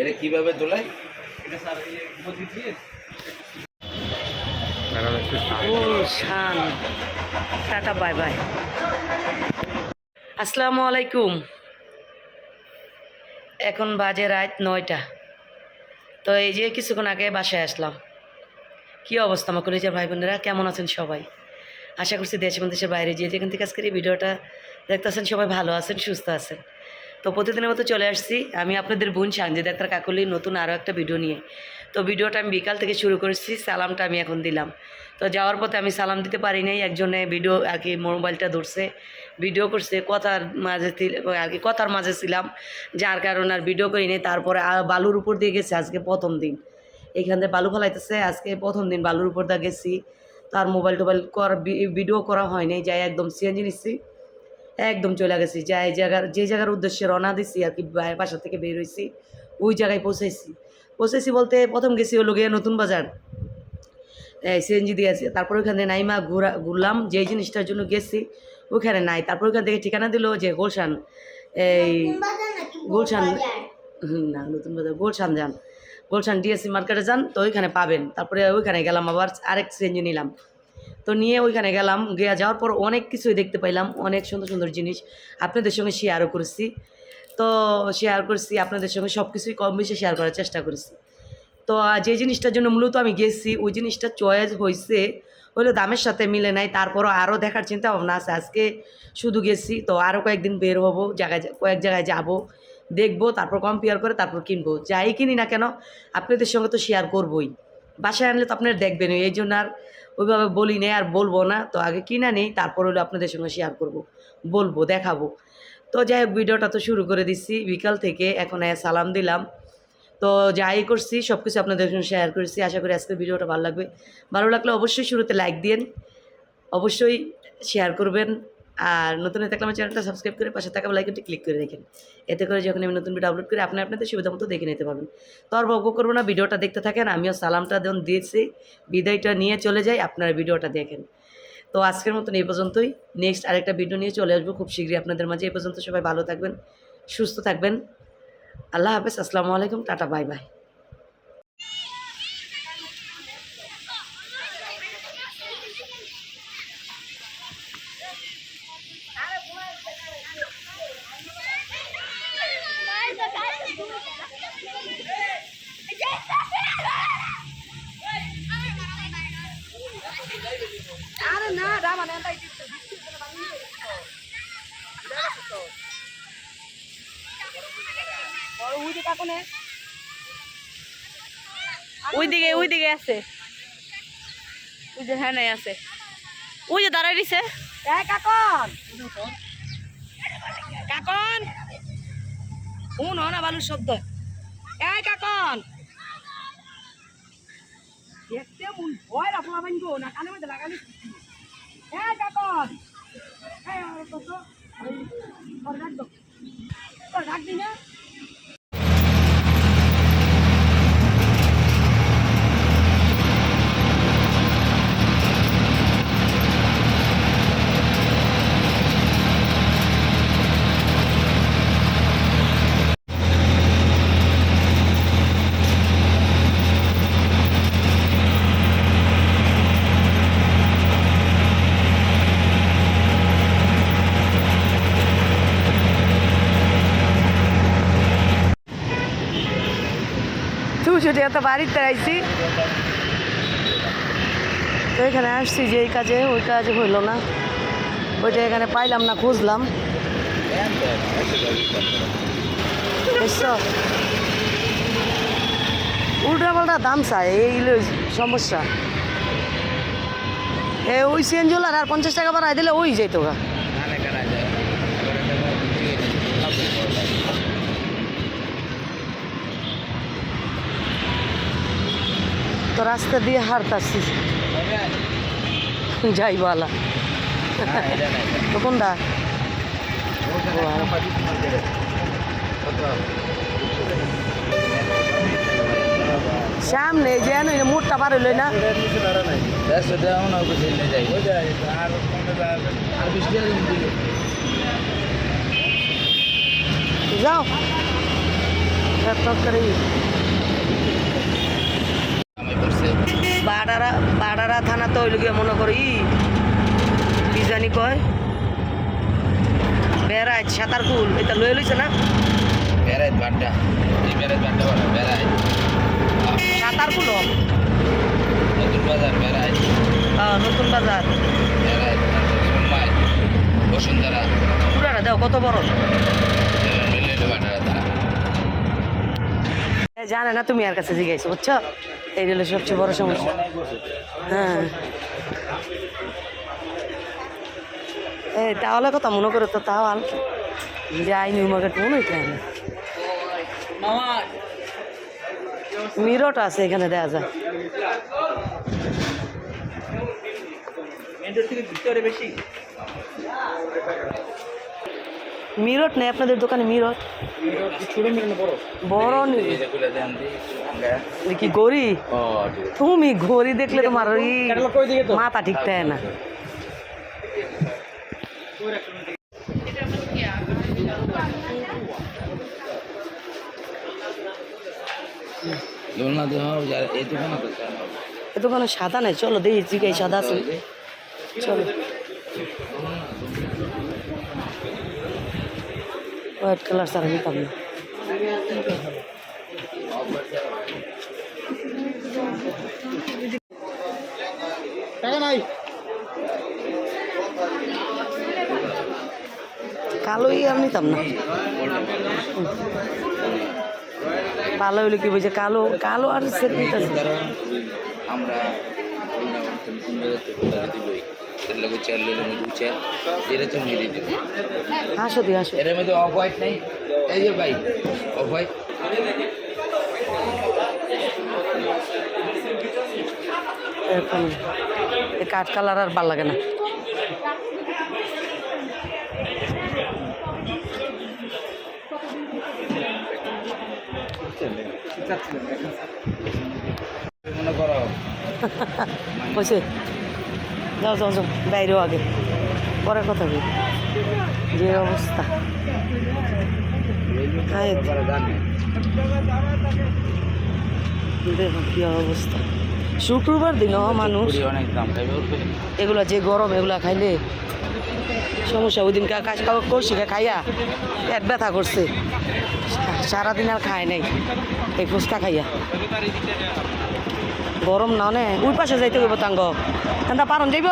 এটা কীভাবে ও শান। Tata bye bye. আসসালামু আলাইকুম। এখন বাজে রাত নয়টা। তো এই যে কিছুক্ষণ আগে বাসায় আসলাম। কী অবস্থা আমার কলেজের ভাই বোনেরা? কেমন আছেন সবাই? আশা করছি দেশ এবং দেশের বাইরে যে যেখান থেকে আজকের এই ভিডিওটা দেখতেছেন সবাই ভালো আছেন সুস্থ আছেন। তো প্রতিদিনের মতো চলে আসছি। আমি আপনাদের বোন সানজিদ আক্তার কাকুলির নতুন আরও একটা ভিডিও নিয়ে। তো ভিডিওটা আমি বিকাল থেকে শুরু করেছি, সালামটা আমি এখন দিলাম। তো যাওয়ার পথে আমি সালাম দিতে পারি নাই, একজনে ভিডিও আর কি মোবাইলটা ধরছে, ভিডিও করছে, কথার মাঝে আর কি কথার মাঝে ছিলাম, যার কারণে আর ভিডিও করি নাই, তারপরে বালুর উপর দিয়ে গেছে, আজকে প্রথম দিন। এখান থেকে বালু ফেলাইতেছে, আজকে প্রথম দিন বালুর উপর দিয়ে গেছি। তার মোবাইল টোবাইল করা ভিডিও করা হয়নি যাই একদম সিএনজি নিচ্ছি একদম চলে গেছি। যাই জায়গার যে জায়গার উদ্দেশ্যে রওনা দিছি আর কি বাসা থেকে বের হয়েছি ওই জায়গায় পৌঁছেছি পৌঁছেছি বলতে প্রথম গেছি হলো গিয়ে নতুন বাজার। সিএনজি দিয়েছি তারপর ওইখানে নাইমা ঘুরা ঘুরলাম যেই জিনিসটার জন্য গেছি ওইখানে নাই। তারপর ওইখান থেকে ঠিকানা দিল যে গোলশান। এই গুলশান হুম, না নতুন বাজার গুলশান যান। গুলশান ডিএসসি মার্কেটে যান তো ওইখানে পাবেন। তারপরে ওইখানে গেলাম আবার আরেক সিএনজি নিলাম। তো নিয়ে ওইখানে গেলাম, গিয়ে যাওয়ার পর অনেক কিছুই দেখতে পাইলাম, অনেক সুন্দর সুন্দর জিনিস আপনাদের সঙ্গে শেয়ারও করেছি। তো শেয়ার করছি, আপনাদের সঙ্গে সব কিছুই কম বেশি শেয়ার করার চেষ্টা করেছি। তো যে জিনিসটার জন্য মূলত আমি গেছি, ওই জিনিসটা চয়েস হয়েছে হলো দামের সাথে মিলে নাই, তারপরও আরও দেখার চিন্তা ভাবনা আছে, আজকে শুধু গেছি, তো আরও কয়েকদিন বের হব, জায়গায় কয়েক জায়গায় যাব, দেখব, তারপর কম্পেয়ার করে, তারপর কিনবো, যাই কিনি না কেন, আপনাদের সঙ্গে তো শেয়ার করবোই। বাসায় আনলে তো আপনারা দেখবেনই এই জন্য আর ওইভাবে বলি নেই, আর বলব না। তো আগে কিনা নেই, তারপর হলো আপনাদের সঙ্গে শেয়ার করব, বলব, দেখাবো। তো যাই হোক, ভিডিওটা তো শুরু করে দিচ্ছি, বিকাল থেকে এখন সালাম দিলাম। তো যাই করছি সব কিছু আপনাদের সঙ্গে শেয়ার করেছি, আশা করি আজকের ভিডিওটা ভালো লাগবে। ভালো লাগলে অবশ্যই শুরুতে লাইক দিন অবশ্যই শেয়ার করবেন। আর নতুন থাকলে আমার চ্যানেলটা সাবস্ক্রাইব করে পাশে থাকা লাইকনটি ক্লিক করে রাখেন। এতে করে যখন আমি নতুন ভিডিও আপলোড করি, আপনি আপনাদের সুবিধা মতো দেখে নিতে পারবেন। তো আর করব না, ভিডিওটা দেখতে থাকেন, আমিও সালামটা যখন দিয়েছি, বিদায়টা নিয়ে চলে যাই, আপনারা ভিডিওটা দেখেন। তো আজকের মতন এই পর্যন্তই। নেক্সট আরেকটা ভিডিও নিয়ে চলে আসব, খুব শীঘ্রই আপনাদের মাঝে। এই পর্যন্ত সবাই ভালো থাকবেন, সুস্থ থাকবেন। আল্লাহ হাফেজ, আসসালামু আলাইকুম, টাটা বাই বাই আরে না রামা না তাই ওই দিকে কোনে ওই দিকে ওই দিকে আছে। ওই যে হ্যাঁ নাই আছে। ওই যে দাঁড়াই দিছে কাকন। কাকন! শুন না বালুর শব্দ। এই কাকন। দেখতে মন ভয় রাখলা বানগো না কানে মধ্যে লাগালি এই কাকন। এই তো তো ডাক দি না? তুই ছুটি এত বাড়িতে আইছি তো এখানে আসছি যে এই কাজে, ওই কাজে হইল না। ওইটা এখানে পাইলাম না, খুঁজলাম। উল্টা পাল্টা দাম চাই, এই সমস্যা। এ ওই সিএনজুলার আর পঞ্চাশ টাকা বাড়াই দিলে ওই যেত গা তো রাস্তা দিয়ে হারতাছি যাই বলা তো কোনটা? সামনে যেন মুখটা পার হইল না? মনে হয় যাও তরকারি আমি করছে বাডারা বাডারা থানা তো ওইল গিয়ে মনে করি কি জানি কয়? বেড়াই সাঁতার কুল এটা লয়ে লইছে না? বেড়াইত বাড্ডা এই বেড়াইত বাড্ডা বলে বেড়াইত। সাঁতার কুল নতুন বাজার বেড়াইত। নতুন বাজার। সোনমাই বসুন্ধরা। পুরাটা দাও কত বড়? জানে না তুমি আর কাছে জিজ্ঞাসা, বুঝছ? এই হলো সবচেয়ে বড় সমস্যা। হ্যাঁ। এই তাহলে কথা মনে করে তো, তাও আল যাই নিউ মার্কেট মনে হইতে না মিরট আছে, এখানে দেওয়া যায়। মিরট নেই, আপনাদের দোকানে মিরট? বড় নেই কি গড়ি তুমি ঘড়ি দেখলে তোমার ওই মাথা ঠিক থাকে না। দোকানে এ তো কোনো সাদা নাই, চলো দেখি, জিগাই সাদা আছে। চলো। হোয়াইট কালার স্যার নিতাম না কালোই আর নিতাম না ভালো হইলে কি বুঝে কালো কালো আর সেট নিতাম কারণ আমরা চার লেলে মধ্যে চার এটা দি হাসো এর মধ্যে অফ হোয়াইট নেই। এই যে ভাই অফ হোয়াইট এরকম কাঠ কালার আর ভালো লাগে না। মনে করো। যাও যাও যাও বাইরেও আগে। পরে কথা বলি যে অবস্থা। দেখো অবস্থা। শুক্রবার দিন মানুষ। এগুলা যে গরম, এগুলা খাইলে সমস্যা। ওই দিন করছি খাইয়া পেট ব্যথা করছে। সারাদিন আর খায় নাই। এই ফুচকা খাইয়া। গরম না নে? ওই পাশে যাইতে হইব তাঙ্গ। এনতা পারন যাইব?